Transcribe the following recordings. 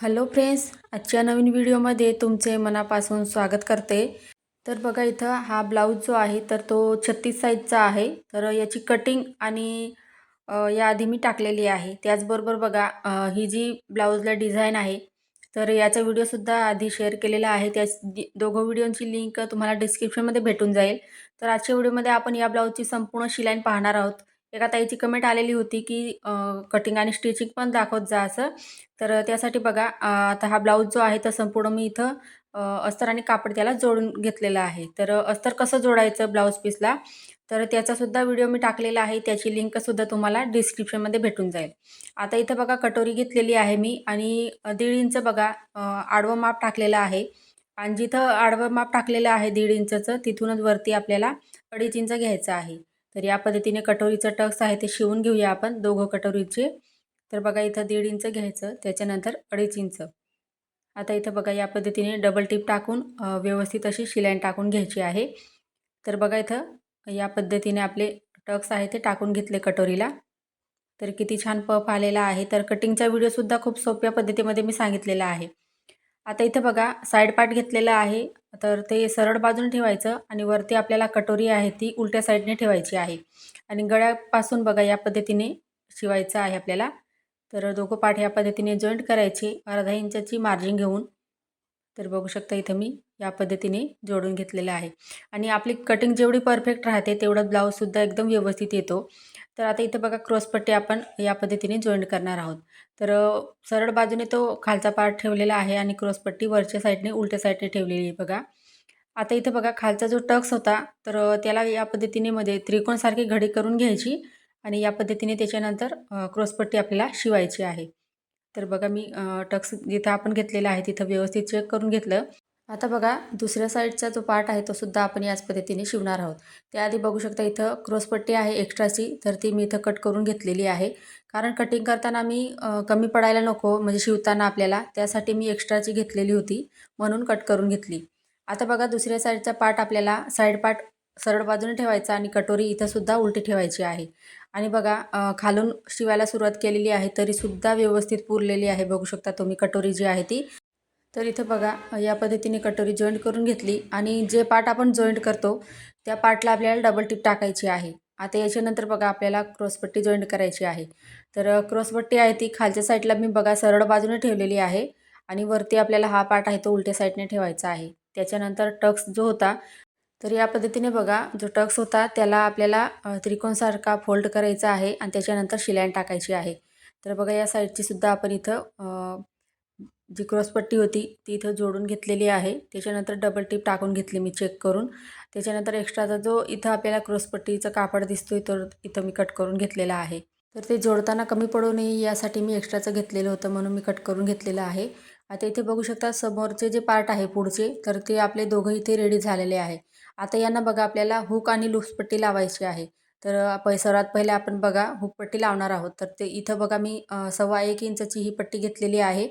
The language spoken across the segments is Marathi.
हॅलो फ्रेंड्स आजच्या नवीन व्हिडिओमध्ये तुमचे मनापासून स्वागत करते. तर बघा इथं हा ब्लाऊज जो आहे तर तो छत्तीस साईजचा आहे. तर याची कटिंग आणि याआधी मी टाकलेली आहे. त्याचबरोबर बघा ही जी ब्लाऊजला डिझाईन आहे तर याचा व्हिडिओसुद्धा आधी शेअर केलेला आहे. त्या दोघं व्हिडिओची लिंक तुम्हाला डिस्क्रिप्शनमध्ये भेटून जाईल. तर आजच्या व्हिडिओमध्ये आपण या ब्लाऊजची संपूर्ण शिलाईन पाहणार आहोत. एका ताईची कमेंट आलेली होती की कटिंग आणि स्टिचिंग पण दाखवत जा असं. तर त्यासाठी बघा आता हा ब्लाऊज जो आहे तो संपूर्ण मी इथं अस्तर आणि कापड त्याला जोडून घेतलेलं आहे. तर अस्तर कसं जोडायचं ब्लाऊज पीसला तर त्याचासुद्धा व्हिडिओ मी टाकलेला आहे. त्याची लिंकसुद्धा तुम्हाला डिस्क्रिप्शनमध्ये भेटून जाईल. आता इथं बघा कटोरी घेतलेली आहे मी आणि दीड इंच बघा आडवं माप टाकलेलं आहे. आणि जिथं आडवं माप टाकलेलं आहे दीड इंचचं तिथूनच वरती आपल्याला अडीच इंच घ्यायचं आहे. तर या पद्धतीने कटोरीचं टक्स आहे ते शिवून घेऊया आपण दोघं कटोरीचे. तर बघा इथं दीड इंच घ्यायचं त्याच्यानंतर अडीच इंच. आता इथं बघा या पद्धतीने डबल टिप टाकून व्यवस्थित अशी शिलाईन टाकून घ्यायची आहे. तर बघा इथं या पद्धतीने आपले टक्स आहे ते टाकून घेतले कटोरीला. तर किती छान पफ आलेला आहे. तर कटिंगचा व्हिडिओसुद्धा खूप सोप्या पद्धतीमध्ये मी सांगितलेला आहे. आता इथं बघा साईड पार्ट घेतलेला आहे. तर ते सरळ बाजून ठेवायचं आणि वरती आपल्याला कटोरी आहे ती उलट्या साईडने ठेवायची आहे. आणि गळ्यापासून बघा या पद्धतीने शिवायचं आहे आपल्याला. तर दोघं पाठ या पद्धतीने जॉईंट करायचे अर्धा इंचाची मार्जिन घेऊन. तर बघू शकता इथं मी या पद्धतीने जोडून घेतलेलं आहे. आणि आपली कटिंग जेवढी परफेक्ट राहते तेवढं ब्लाऊजसुद्धा एकदम व्यवस्थित येतो. तर आता इथं बघा क्रॉसपट्टी आपण या पद्धतीने जॉईंट करणार आहोत. तर सरळ बाजूने तो खालचा पार्ट ठेवलेला आहे आणि क्रॉसपट्टी वरच्या साईडने उलट्या साईडने ठेवलेली आहे बघा. आता इथं बघा खालचा जो टक्स होता तर त्याला या पद्धतीने मध्ये त्रिकोणसारखी घडी करून घ्यायची आणि या पद्धतीने त्याच्यानंतर क्रॉसपट्टी आपल्याला शिवायची आहे. तर बघा मी टक्स जिथं आपण घेतलेला आहे तिथं व्यवस्थित चेक करून घेतलं. आता बघा दुसऱ्या साईडचा जो पार्ट आहे तो सुद्धा आपण याच पद्धतीने शिवणार आहोत. त्याआधी बघू शकता इथं क्रॉसपट्टी आहे एक्स्ट्राची तर ती मी इथं कट करून घेतलेली आहे. कारण कटिंग करताना मी कमी पडायला नको म्हणजे शिवताना आपल्याला त्यासाठी मी एक्स्ट्राची घेतलेली होती म्हणून कट करून घेतली. आता बघा दुसऱ्या साईडचा पार्ट आपल्याला साईड पार्ट सरळ बाजूने ठेवायचा आणि कटोरी इथंसुद्धा उलटी ठेवायची आहे. आणि बघा खालून शिवायला सुरुवात केलेली आहे तरीसुद्धा व्यवस्थित पुरलेली आहे. बघू शकता तुम्ही कटोरी जी आहे ती. तर इथं बघा या पद्धतीने कटोरी जॉईंट करून घेतली आणि जे पार्ट आपण जॉईंट करतो त्या पार्टला आपल्याला डबल टिप टाकायची आहे. आता याच्यानंतर बघा आपल्याला क्रॉसपट्टी जॉईंट करायची आहे. तर क्रॉसपट्टी आहे ती खालच्या साईडला मी बघा सरळ बाजूने ठेवलेली आहे. आणि वरती आपल्याला हा पार्ट आहे तो उलट्या साईडने ठेवायचा आहे. त्याच्यानंतर टक्स जो होता तर या पद्धतीने बघा जो टक्स होता त्याला आपल्याला त्रिकोणसारखा फोल्ड करायचा आहे आणि त्याच्यानंतर शिलाईन टाकायची आहे. तर बघा या साईडची सुद्धा आपण इथं जी क्रॉसपट्टी होती ती इथं जोडून घेतलेली आहे. त्याच्यानंतर डबल टिप टाकून घेतली मी चेक करून. त्याच्यानंतर एक्स्ट्राचा जो इथं आपल्याला क्रॉसपट्टीचं कापड दिसतोय तर इथं मी कट करून घेतलेला आहे. तर ते जोडताना कमी पडू नये यासाठी मी एक्स्ट्राचं घेतलेलं होतं म्हणून मी कट करून घेतलेलं आहे. आता इथे बघू शकता समोरचे जे पार्ट आहे पुढचे तर ते आपले दोघं इथे रेडी झालेले आहे. आता यांना बघा आपल्याला हुक आणि लूप्सपट्टी लावायची आहे. तर पै सर्वात पहिले आपण बघा हुकपट्टी लावणार आहोत. तर ते इथं बघा मी सव्वा एक इंचची ही पट्टी घेतलेली आहे.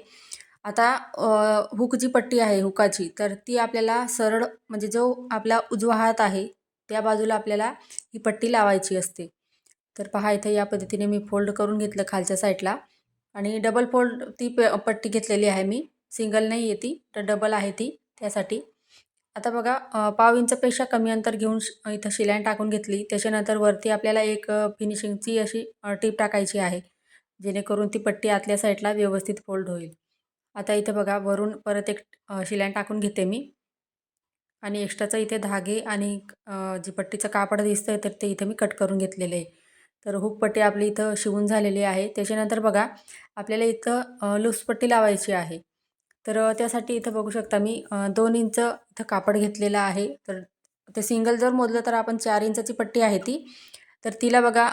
आता हुकची हुक जी पट्टी आहे हुकाची तर ती आपल्याला सरळ म्हणजे जो आपला उजवा हात आहे त्या बाजूला आपल्याला ही पट्टी लावायची असते. तर पहा इथे या पद्धतीने मी फोल्ड करून घेतलं खालच्या साईडला. आणि डबल फोल्ड ती प पट्टी घेतलेली आहे मी. सिंगल नाही आहे ती तर डबल आहे ती त्यासाठी आता बघा पाव इंचपेक्षा कमी अंतर घेऊन इथं शिलाईन टाकून घेतली. त्याच्यानंतर वरती आपल्याला एक फिनिशिंगची अशी टीप टाकायची आहे. जेणेकरून ती पट्टी आतल्या साईडला व्यवस्थित फोल्ड होईल. आता इथं बघा वरून परत एक शिलाईन टाकून घेते मी. आणि एक्स्ट्राचं इथे धागे आणि जी पट्टीचं कापड दिसतं आहे तर ते इथे मी कट करून घेतलेले आहे. तर हुक पट्टी आपली इथं शिवून झालेली आहे. त्याच्यानंतर बघा आपल्याला इथं अ, लूज पट्टी लावायची आहे. तर त्यासाठी इथं बघू शकता मी दोन इंच इथं कापड घेतलेलं आहे. तर ते सिंगल जर मोजलं तर आपण चार इंचाची पट्टी आहे ती. तर तिला बघा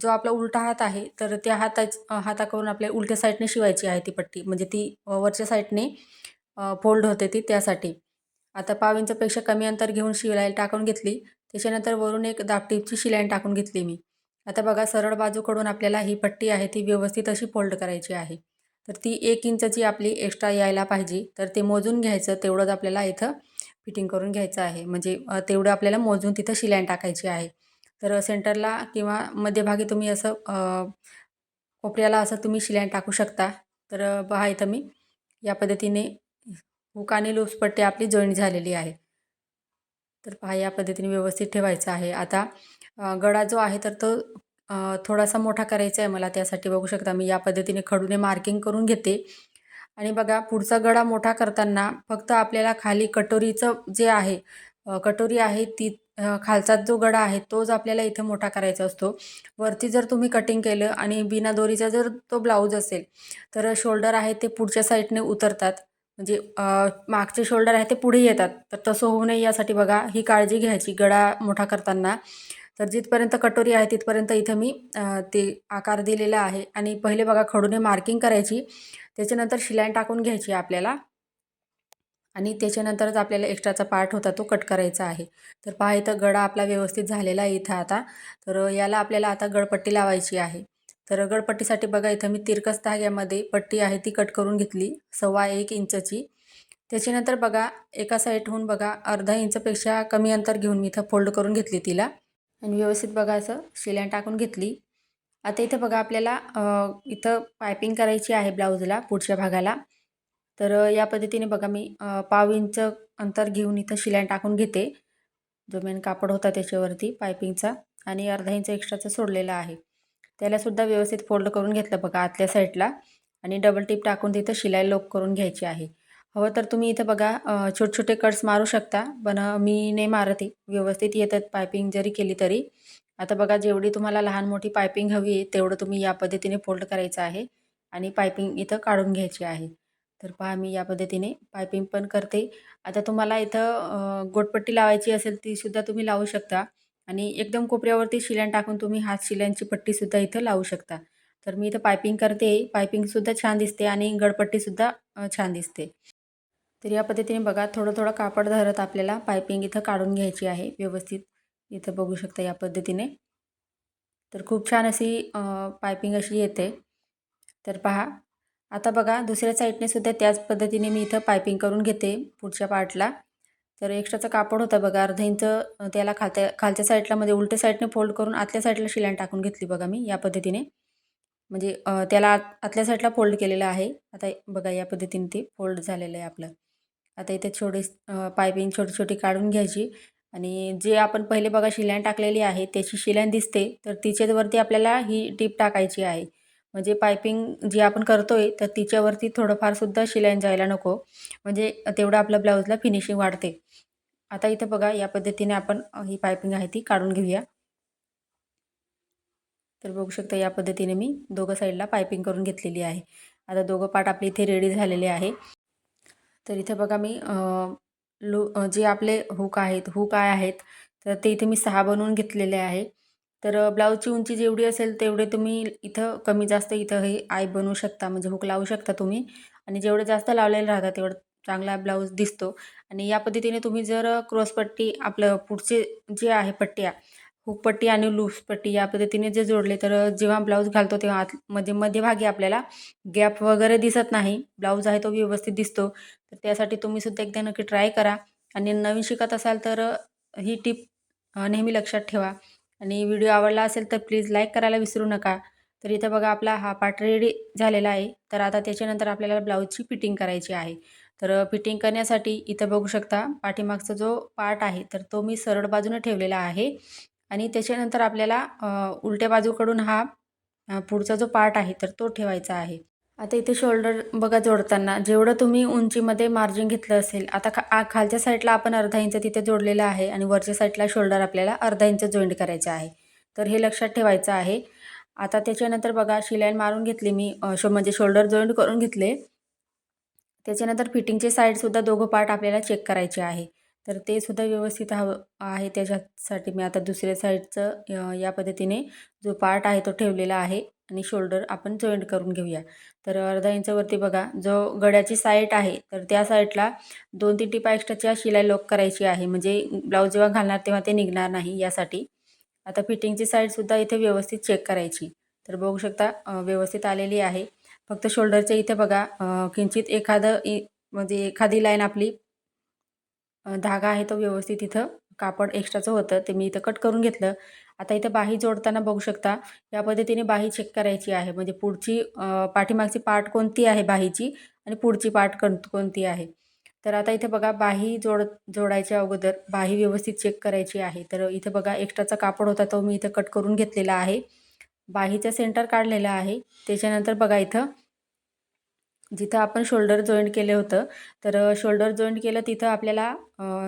जो आपला उलटा हात आहे तर त्या हाताच हाताकडून आपल्या उलट्या साईडने शिवायची आहे ती पट्टी. म्हणजे ती वरच्या साईडने फोल्ड होते ती त्यासाठी. आता पाव इंचपेक्षा कमी अंतर घेऊन शिलाई टाकून घेतली. त्याच्यानंतर वरून एक दापटीपची शिलाईन टाकून घेतली मी. आता बघा सरळ बाजूकडून आपल्याला ही पट्टी आहे ती व्यवस्थित अशी फोल्ड करायची आहे. तर ती एक इंचची आपली एक्स्ट्रा यायला पाहिजे. तर ते मोजून घ्यायचं तेवढंच आपल्याला इथं फिटिंग करून घ्यायचं आहे. म्हणजे तेवढं आपल्याला मोजून तिथं शिलाईन टाकायची आहे. तर सेंटरला किंवा मध्यभागी तुम्ही असं कोपऱ्याला असं तुम्ही शिलाईन टाकू शकता. तर पहा इथं मी या पद्धतीने हुक आणि लूज आपली जॉईंट झालेली आहे. तर पहा या पद्धतीने व्यवस्थित ठेवायचं आहे. आता गळा जो आहे तर तो थोडासा मोठा करायचा आहे मला त्यासाठी. बघू शकता मी या पद्धतीने खडूने मार्किंग करून घेते. आणि बघा पुढचा गळा मोठा करताना फक्त आपल्याला खाली कटोरीचं जे आहे कटोरी आहे ती खालचा जो गडा आहे तोच आपल्याला इथे मोठा करायचा असतो. वरती जर तुम्ही कटिंग केलं आणि बिना दोरीचा जर तो ब्लाऊज असेल तर शोल्डर आहे ते पुढच्या साईडने उतरतात. म्हणजे मागचे शोल्डर आहे ते पुढे येतात. तर तसं होऊ नये यासाठी बघा ही काळजी घ्यायची गडा मोठा करताना. तर जिथपर्यंत कटोरी आहे तिथपर्यंत इथं मी ते आकार दिलेला आहे. आणि पहिले बघा खडूने मार्किंग करायची. त्याच्यानंतर शिलाईन टाकून घ्यायची आपल्याला. आणि त्याच्यानंतरच आपल्याला एक्स्ट्राचा पार्ट होता तो कट करायचा आहे. तर पहा इथं गडा आपला व्यवस्थित झालेला आहे इथं आता. तर याला आपल्याला आता गडपट्टी लावायची आहे. तर गडपट्टीसाठी बघा इथं मी तिरकस धाग्यामध्ये पट्टी आहे ती कट करून घेतली. सव्वा एक इंचची. त्याच्यानंतर बघा एका साईडहून बघा अर्धा इंचपेक्षा कमी अंतर घेऊन मी इथं फोल्ड करून घेतली तिला. आणि व्यवस्थित बघा असं शिलाई टाकून घेतली. आता इथं बघा आपल्याला इथं पायपिंग करायची आहे ब्लाऊजला पुढच्या भागाला. तर या पद्धतीने बघा मी पाव इंच अंतर घेऊन इथं शिलाई टाकून घेते. जो मेन कापड होता त्याच्यावरती पायपिंगचा आणि अर्धा इंच एक्स्ट्राचा सोडलेला आहे. त्यालासुद्धा व्यवस्थित फोल्ड करून घेतलं बघा आतल्या साईडला आणि डबल टिप टाकून तिथं शिलाई लोक करून घ्यायची आहे. हवं तर तुम्ही इथं बघा छोटे छोटे कट्स मारू शकता पण मी नाही मारते व्यवस्थित येतात पायपिंग जरी केली तरी. आता बघा जेवढी तुम्हाला लहान मोठी पायपिंग हवी आहे तेवढं तुम्ही या पद्धतीने फोल्ड करायचं आहे आणि पायपिंग इथं काढून घ्यायची आहे. तर पहा मी या पद्धतीने पायपिंग पण करते. आता तुम्हाला इथं गोटपट्टी लावायची असेल तीसुद्धा तुम्ही लावू शकता. आणि एकदम कोपऱ्यावरती शिलान टाकून तुम्ही हात शिल्यांची पट्टीसुद्धा इथं लावू शकता. तर मी इथं पायपिंग करते. पायपिंगसुद्धा छान दिसते आणि गडपट्टीसुद्धा छान दिसते. तर या पद्धतीने बघा थोडं थोडं कापड धरत आपल्याला पायपिंग इथं काढून घ्यायची आहे व्यवस्थित. इथं बघू शकता या पद्धतीने. तर खूप छान अशी पायपिंग अशी येते. तर पहा. आता बघा दुसऱ्या साईडने सुद्धा त्याच पद्धतीने मी इथं पायपिंग करून घेते पुढच्या पार्टला. तर एक्स्ट्राचं कापड होतं बघा अर्धा इंच त्याला खालत्या खालच्या साईडला म्हणजे उलट्या साईडने फोल्ड करून आतल्या साईडला शिलाईन टाकून घेतली बघा मी या पद्धतीने. म्हणजे त्याला आत आतल्या साईडला फोल्ड केलेलं आहे. आता बघा या पद्धतीने ते फोल्ड झालेलं आहे आपलं. आता इथे छोटे पायपिंग छोटी छोटी काढून घ्यायची. आणि जे आपण पहिले बघा शिलाईन टाकलेली आहे त्याची शिलाईन दिसते तर तिच्यावरती आपल्याला ही टीप टाकायची आहे. म्हणजे पायपिंग जी आपण करतो आहे तर तिच्यावरती थोडंफारसुद्धा शिलाईन जायला नको. म्हणजे तेवढं आपल्या ब्लाऊजला फिनिशिंग वाढते. आता इथं बघा या पद्धतीने आपण ही पायपिंग आहे ती काढून घेऊया. तर बघू शकता या पद्धतीने मी दोघं साईडला पायपिंग करून घेतलेली आहे. आता दोघं पार्ट आपले इथे रेडी झालेले आहे. तर इथे बघा मी लो जे आपले हुक आहेत हुक आहे आहेत तर ते इथे मी सहा बनवून घेतलेले आहे. तर ब्लाऊजची उंची जेवढी असेल तेवढे तुम्ही इथं कमी जास्त इथं हे आय बनवू शकता म्हणजे हुक लावू शकता तुम्ही. आणि जेवढे जास्त लावलेले राहतात तेवढं चांगला ब्लाऊज दिसतो. आणि या पद्धतीने तुम्ही जर क्रॉसपट्टी आपलं पुढचे जे आहे पट्ट्या हुकपट्टी आणि लूज पट्टी या पद्धतीने जे जोडले तर जेव्हा ब्लाऊज घालतो तेव्हा आत म्हणजे मध्यभागी आपल्याला गॅप वगैरे दिसत नाही. ब्लाऊज आहे तो व्यवस्थित दिसतो. तर त्यासाठी तुम्ही सुद्धा एकदा नक्की ट्राय करा. आणि नवीन शिकत असाल तर ही टिप नेहमी लक्षात ठेवा. आणि व्हिडिओ आवडला असेल तर प्लीज लाईक करायला विसरू नका. तर इथं बघा आपला हा पार्ट रेडी झालेला आहे. तर आता त्याच्यानंतर आपल्याला ब्लाऊजची फिटिंग करायची आहे. तर फिटिंग करण्यासाठी इथं बघू शकता पाठीमागचा जो पार्ट आहे तर तो मी सरळ बाजूने ठेवलेला आहे. आणि त्याच्यानंतर आपल्याला उलट्या बाजूकडून हा पुढचा जो पार्ट आहे तर तो ठेवायचा आहे. आता इथे शोल्डर बघा जोडताना जेवढं तुम्ही उंचीमध्ये मार्जिन घेतलं असेल आता खा खालच्या साईडला आपण अर्धा इंच तिथे जोडलेलं आहे आणि वरच्या साईडला शोल्डर आपल्याला अर्धा इंच जॉईंट करायचं आहे. तर हे लक्षात ठेवायचं आहे. आता त्याच्यानंतर बघा शिलाई मारून घेतली मी शो म्हणजे शोल्डर जॉईंट करून घेतले. त्याच्यानंतर फिटिंगचे साईडसुद्धा दोघं पार्ट आपल्याला चेक करायचे आहे. तर ते सुद्धा व्यवस्थित हवं आहे त्याच्यासाठी. मी आता दुसऱ्या साईडचं या पद्धतीने जो पार्ट आहे तो ठेवलेला आहे आणि शोल्डर आपण जॉईंट करून घेऊया. तर अर्धा इंचवरती बघा जो गड्याची साईट आहे तर त्या साईडला दोन तीन टिपा एक्स्ट्राची शिलाई लॉक करायची आहे. म्हणजे ब्लाऊज जेव्हा घालणार तेव्हा ते निघणार नाही यासाठी. आता फिटिंगची साईडसुद्धा इथे व्यवस्थित चेक करायची. तर बघू शकता व्यवस्थित आलेली आहे. फक्त शोल्डरच्या इथे बघा किंचित एखादं म्हणजे एखादी लाईन आपली धागा आहे तो व्यवस्थित इथं कापड एक्स्ट्राचं होतं ते मी इथं कट करून घेतलं. आता इथं बाही जोडताना बघू शकता या पद्धतीने बाही चेक करायची आहे. म्हणजे पुढची पाठीमागची पार्ट कोणती आहे बाहीची आणि पुढची पार्ट कोण कोणती आहे? तर आता इथे बघा बाही जोड जोडायच्या अगोदर बाही व्यवस्थित चेक करायची आहे. तर इथे बघा एक्स्ट्राचा कापड होता तो मी इथं कट करून घेतलेला आहे. बाहीचा सेंटर काढलेला आहे. त्याच्यानंतर बघा इथं जिथं आपण शोल्डर जॉईंट केलं होतं तर शोल्डर जॉईंट केलं तिथं आपल्याला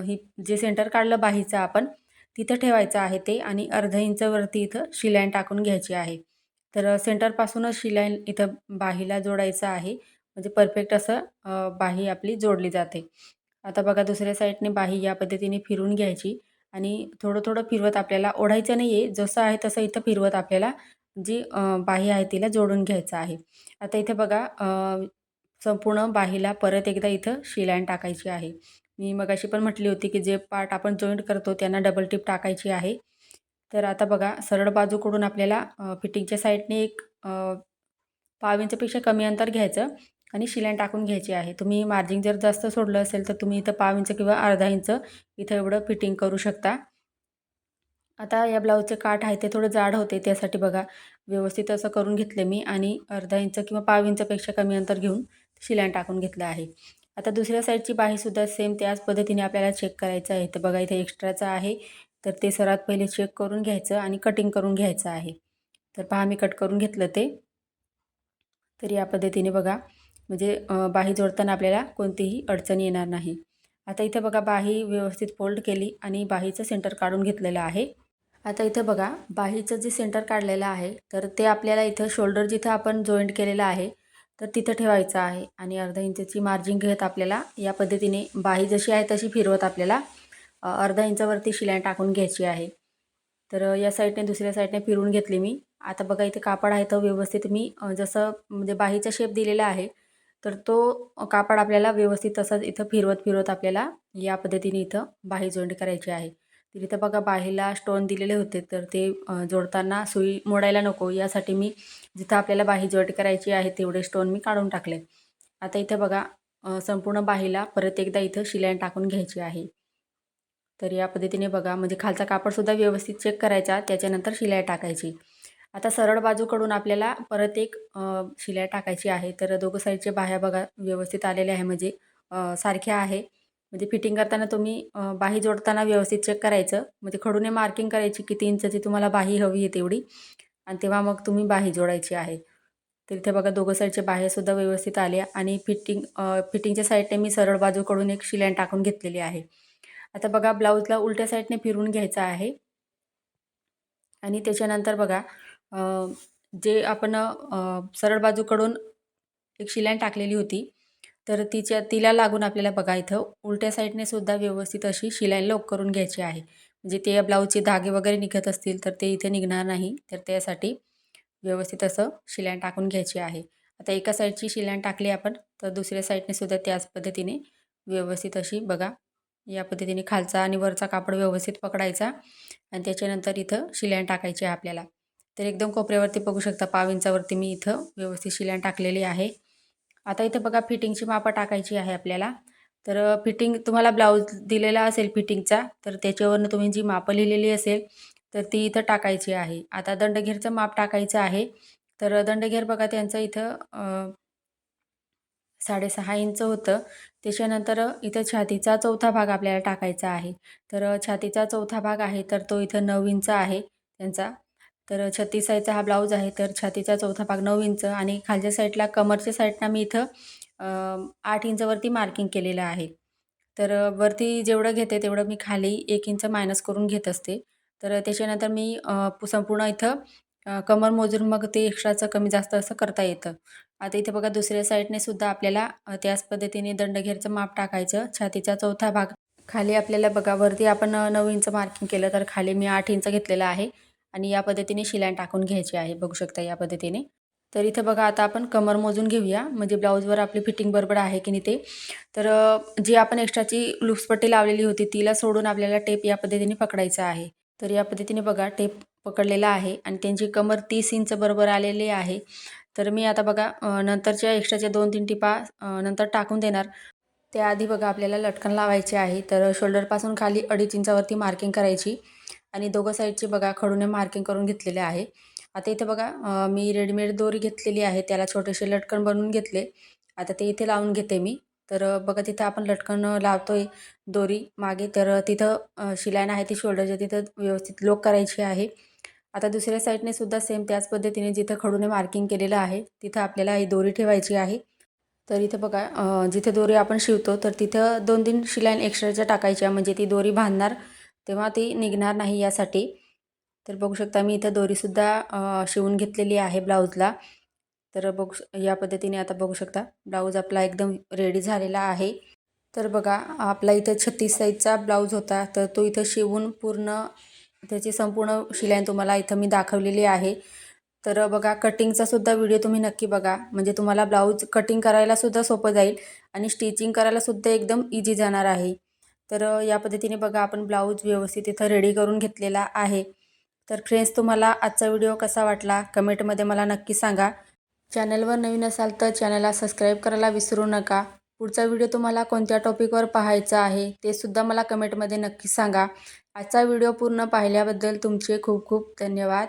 ही जे सेंटर काढलं बाहीचं आपण तिथं ठेवायचं आहे ते आणि अर्धा इंचवरती इथं शिलाईन टाकून घ्यायची आहे. तर सेंटरपासूनच शिलाईन इथं बाहीला जोडायचं आहे म्हणजे परफेक्ट असं बाही आपली जोडली जाते. आता बघा दुसऱ्या साईडने बाही या पद्धतीने फिरून घ्यायची आणि थोडं थोडं फिरवत आपल्याला ओढायचं नाही आहे जसं आहे तसं इथं फिरवत आपल्याला जी बाही आहे तिला जोडून घ्यायचं आहे. आता इथे बघा संपूर्ण बाहीला परत एकदा इथं शिलाईन टाकायची आहे. मी मगाशी पण म्हटली होती की जे पार्ट आपण जॉईंट करतो त्यांना डबल टिप टाकायची आहे. तर आता बघा सरळ बाजूकडून आपल्याला फिटिंगच्या साईडने एक पाव इंचपेक्षा कमी अंतर घ्यायचं आणि शिलाईन टाकून घ्यायची आहे. तुम्ही मार्जिंग जर जास्त सोडलं असेल तर तुम्ही इथं पाव इंच किंवा अर्धा इंच इथं एवढं फिटिंग करू शकता. आता या ब्लाऊजचे काठ आहे ते थोडं जाड होते त्यासाठी बघा व्यवस्थित असं करून घेतलं मी आणि अर्धा इंच किंवा पाव इंचपेक्षा कमी अंतर घेऊन शिलान टाकून घेतलं आहे. आता दुसऱ्या साईडची बाहीसुद्धा सेम त्याच पद्धतीने आपल्याला चेक करायचं आहे. तर बघा इथे एक्स्ट्राचं आहे. तर ते सर्वात पहिले चेक करून घ्यायचं आणि कटिंग करून घ्यायचं आहे. तर पहा मी कट करून घेतलं ते. तर या पद्धतीने बघा म्हणजे बाही जोडताना आपल्याला कोणतीही अडचण येणार नाही. आता इथं बघा बाही व्यवस्थित फोल्ड केली आणि बाहीचं सेंटर काढून घेतलेलं आहे. आता इथं बघा बाहीचं जे सेंटर काढलेलं आहे तर ते आपल्याला इथं शोल्डर जिथं आपण जॉईंट केलेलं आहे तर तिथं ठेवायचं आहे. आणि अर्धा इंचची मार्जिन घेत आपल्याला या पद्धतीने बाही जशी आहे तशी फिरवत आपल्याला अर्धा इंचावरती शिलाई टाकून घ्यायची आहे. तर या साईडने दुसऱ्या साईडने फिरून घेतली मी. आता बघा इथे कापड आहे तर व्यवस्थित मी जसं म्हणजे बाहीचा शेप दिलेला आहे तर तो कापड आपल्याला व्यवस्थित तसंच इथं फिरवत फिरवत आपल्याला या पद्धतीने इथं बाही जॉईंट करायची आहे. तर इथं बघा बाहीला स्टोन दिलेले होते तर ते जोडताना सुई मोडायला नको. यासाठी मी जिथं आपल्याला बाही जोड करायची आहे तेवढे स्टोन मी काढून टाकले आता इथं बघा संपूर्ण बाहीला परत एकदा इथं शिलाईन टाकून घ्यायची आहे. तर या पद्धतीने बघा म्हणजे खालचा कापडसुद्धा व्यवस्थित चेक करायचा त्याच्यानंतर शिलाई टाकायची. आता सरळ बाजूकडून आपल्याला परत एक शिलाई टाकायची आहे. तर दोघं साईडचे बाह्या बघा व्यवस्थित आलेले आहे म्हणजे सारख्या आहे. म्हणजे फिटिंग करताना तुम्ही बाही जोडताना व्यवस्थित चेक करायचं. म्हणजे खडूने मार्किंग करायची किती इंचची तुम्हाला बाही हवी आहे तेवढी. आणि तेव्हा मग तुम्ही बाही जोडायची आहे. तर इथे बघा दोघं साईडचे बाह्यासुद्धा व्यवस्थित आल्या आणि फिटिंग फिटिंगच्या साईडने मी सरळ बाजूकडून एक शिलाईन टाकून घेतलेली आहे. आता बघा ब्लाऊजला उलट्या साईडने फिरून घ्यायचं आहे. आणि त्याच्यानंतर बघा जे आपण सरळ बाजूकडून एक शिलाईन टाकलेली होती. तर तिच्या तिला लागून आपल्याला बघा इथं उलट्या साईडने सुद्धा व्यवस्थित अशी शिलाई लॉक करून घ्यायची आहे. म्हणजे ते ब्लाऊजचे धागे वगैरे निघत असतील तर ते इथे निघणार नाही. तर त्यासाठी व्यवस्थित असं शिलाईन टाकून घ्यायची आहे. आता एका साईडची शिलाईन टाकली आपण तर दुसऱ्या साईडने सुद्धा त्याच पद्धतीने व्यवस्थित अशी बघा या पद्धतीने खालचा आणि वरचा कापड व्यवस्थित पकडायचा आणि त्याच्यानंतर इथं शिलाईन टाकायची आहे आपल्याला. तर एकदम कोपऱ्यावरती बघू शकता पाव इंचावरती मी इथं व्यवस्थित शिलाईन टाकलेली आहे. आता इथं बघा फिटिंगची मापं टाकायची आहे आपल्याला. तर फिटिंग तुम्हाला ब्लाऊज दिलेला असेल फिटिंगचा तर त्याच्यावरनं तुम्ही जी मापं लिहिलेली असेल तर ती इथं टाकायची आहे. आता दंडघेरचं माप टाकायचं आहे. तर दंडघेर बघा त्यांचं इथं साडेसहा इंच होतं. त्याच्यानंतर इथं छातीचा चौथा भाग आपल्याला टाकायचा आहे. तर छातीचा चौथा भाग आहे तर तो इथं नऊ इंच आहे त्यांचा. तर छत्तीस साईजचा हा ब्लाऊज आहे तर छातीचा चौथा भाग नऊ इंच आणि खालच्या साईडला कमरच्या साईडला मी इथं आठ इंचवरती मार्किंग केलेलं आहे. तर वरती जेवढं घेते तेवढं मी खाली एक इंच मायनस करून घेत असते. तर त्याच्यानंतर मी संपूर्ण इथं कमर मोजून मग ते एक्स्ट्राचं कमी जास्त असं करता येतं. आता इथे बघा दुसऱ्या साईडने सुद्धा आपल्याला त्याच पद्धतीने दंडघेरचं माप टाकायचं. छातीचा चौथा भाग खाली आपल्याला बघा वरती आपण नऊ इंच मार्किंग केलं तर खाली मी आठ इंच घेतलेलं आहे. आणि या पद्धतीने शिलाईन टाकून घ्यायची आहे बघू शकता या पद्धतीने. तर इथं बघा आता आपण कमर मोजून घेऊया. म्हणजे ब्लाऊजवर आपली फिटिंग बरोबर आहे की नाही ते. तर जी आपण एक्स्ट्राची लुप्सपट्टी लावलेली होती तिला सोडून आपल्याला टेप या पद्धतीने पकडायचं आहे. तर या पद्धतीने बघा टेप पकडलेला आहे आणि त्यांची कमर तीस इंच बरोबर आलेली आहे. तर मी आता बघा नंतरच्या एक्स्ट्राच्या दोन तीन टिपा नंतर टाकून देणार. त्याआधी बघा आपल्याला लटकन लावायचे आहे. तर शोल्डरपासून खाली अडीच इंचावरती मार्किंग करायची. आणि दोघं साईडचे बघा खडूने मार्किंग करून घेतलेले आहे. आता इथे बघा मी रेडीमेड दोरी घेतलेली आहे. त्याला छोटेसे लटकन बनवून घेतले. आता ते इथे लावून घेते मी. तर बघा तिथं आपण लटकन लावतोय दोरी मागे. तर तिथं शिलाईन आहे ती शोल्डरच्या तिथं व्यवस्थित लोक करायची आहे. आता दुसऱ्या साईडने सुद्धा सेम त्याच पद्धतीने जिथं खडूने मार्किंग केलेलं आहे तिथं आपल्याला ही दोरी ठेवायची आहे. तर इथं बघा जिथे दोरी आपण शिवतो तर तिथं दोन तीन शिलाईन एक्स्ट्राच्या टाकायच्या. म्हणजे ती दोरी बांधणार तेव्हा ती निघणार नाही यासाठी. तर बघू शकता मी इथं दोरीसुद्धा शिवून घेतलेली आहे ब्लाऊजला. तर बघू श- या पद्धतीने आता बघू शकता ब्लाऊज आपला एकदम रेडी झालेला आहे. तर बघा आपला इथं छत्तीस साईजचा ब्लाऊज होता तर तो इथं शिवून पूर्ण त्याची संपूर्ण शिलाई तुम्हाला इथं मी दाखवलेली आहे. तर बघा कटिंगचा सुद्धा व्हिडिओ तुम्ही नक्की बघा. म्हणजे तुम्हाला ब्लाऊज कटिंग करायला सुद्धा सोपं जाईल आणि स्टिचिंग करायला सुद्धा एकदम इझी जाणार आहे. तर या पद्धतीने बघा आपण ब्लाऊज व्यवस्थित इथं रेडी करून घेतलेला आहे. तर फ्रेंड्स तुम्हाला आजचा व्हिडिओ कसा वाटला? कमेंटमध्ये मला नक्की सांगा. चॅनलवर नवीन असाल तर चॅनलला सबस्क्राईब करायला विसरू नका. पुढचा व्हिडिओ तुम्हाला कोणत्या टॉपिकवर पाहायचा आहे ते सुद्धा मला कमेंटमध्ये नक्की सांगा. आजचा व्हिडिओ पूर्ण पाहिल्याबद्दल तुमचे खूप खूप धन्यवाद.